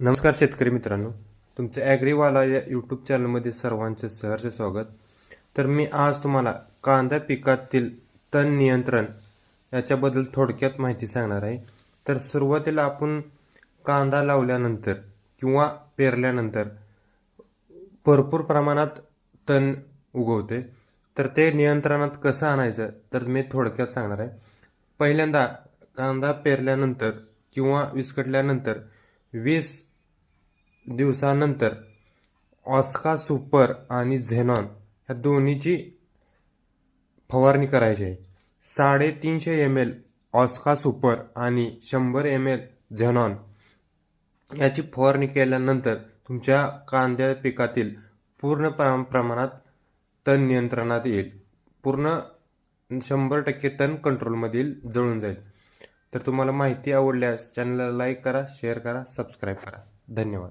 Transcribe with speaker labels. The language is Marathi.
Speaker 1: नमस्कार शेतकरी मित्रांनो. तुमचं ॲग्रीवाला या यूट्यूब चॅनलमध्ये सर्वांचे सहर्ष स्वागत. तर मी आज तुम्हाला कांदा पिकातील तण नियंत्रण याच्याबद्दल थोडक्यात माहिती सांगणार आहे. तर सुरुवातीला आपण कांदा लावल्यानंतर किंवा पेरल्यानंतर भरपूर प्रमाणात तण उगवते. तर ते नियंत्रणात कसं आणायचं तर मी थोडक्यात सांगणार आहे. पहिल्यांदा कांदा पेरल्यानंतर किंवा विस्कटल्यानंतर वीस दिवसानंतर ऑस्का सुपर आणि झेनॉन ह्या दोन्हीची फवारणी करायची आहे. साडेतीनशे एम एल ऑस्का सुपर आणि शंभर एम एल झेनॉन याची फवारणी केल्यानंतर तुमच्या कांद्या पिकातील पूर्ण प्र- प्रमाणात तण नियंत्रणात येईल. पूर्ण शंभर टक्के तण कंट्रोलमधील जळून जाईल. तर तुम्हाला माहिती आवडल्यास चॅनलला लाईक करा शेअर करा सबस्क्राईब करा. धन्यवाद.